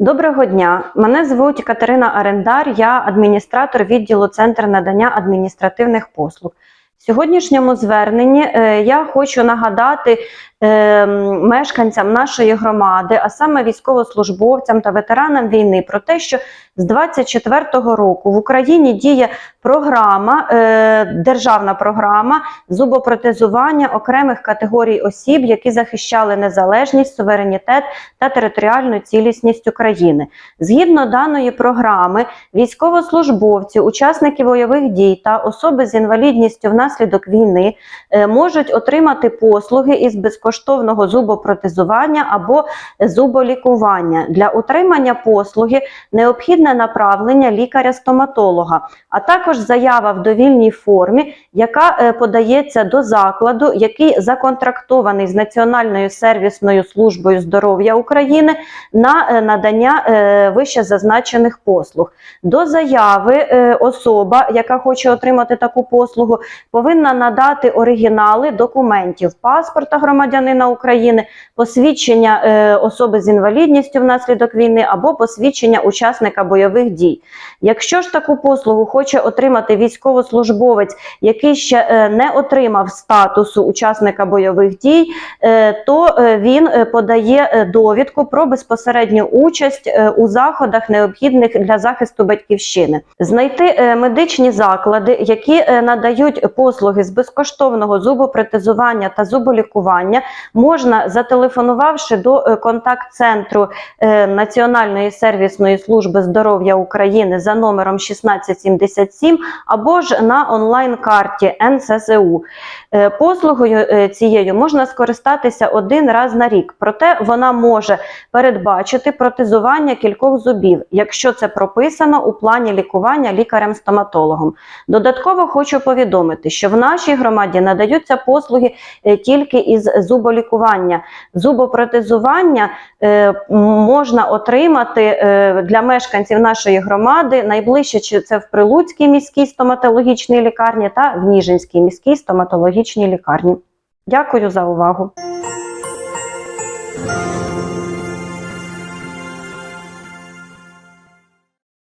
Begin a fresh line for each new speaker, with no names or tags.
Доброго дня. Мене звуть Катерина Арендар, я адміністратор відділу Центр надання адміністративних послуг. В сьогоднішньому зверненні е, я хочу нагадати е, мешканцям нашої громади, а саме військовослужбовцям та ветеранам війни, про те, що з 24-го року в Україні діє програма, е, державна програма зубопротезування окремих категорій осіб, які захищали незалежність, суверенітет та територіальну цілісність України. Згідно даної програми, військовослужбовці, учасники бойових дій та особи з інвалідністю внаслідок війни е, можуть отримати послуги із безкоштовного зубопротезування або зуболікування. Для отримання послуги необхідне направлення лікаря-стоматолога, а також заява в довільній формі, яка е, подається до закладу, який законтрактований з Національною сервісною службою здоров'я України на е, надання вище зазначених послуг. До заяви особа, яка хоче отримати таку послугу, повинна надати оригінали документів паспорта громадянина України, посвідчення е, особи з інвалідністю внаслідок війни або посвідчення учасника бойових дій. Якщо ж таку послугу хоче отримати військовослужбовець, який ще е, не отримав статусу учасника бойових дій, е, то е, він е, подає е, довідку про безпосередню участь е, у заходах, необхідних для захисту батьківщини, знайти е, медичні заклади, які е, надають послуги з безкоштовного зубопротезування та зуболікування, можна зателефонувавши до е, контакт-центру е, Національної сервісної служби здоров'я України за номером 1677 або ж на онлайн-карті НСЗУ. Е, Послугою цією можна скористатися один раз на рік, проте вона може передбачити протезування кількох зубів, якщо це прописано у плані лікування лікарем-стоматологом. Додатково хочу повідомити, що в нашій громаді надаються послуги е, тільки із зуболікування. Зубопротезування е, можна отримати е, для мешканців нашої громади найближче чи це в Прилуцькій міській стоматологічній лікарні та в Ніжинській міській стоматологічній лікарні. Дякую за увагу.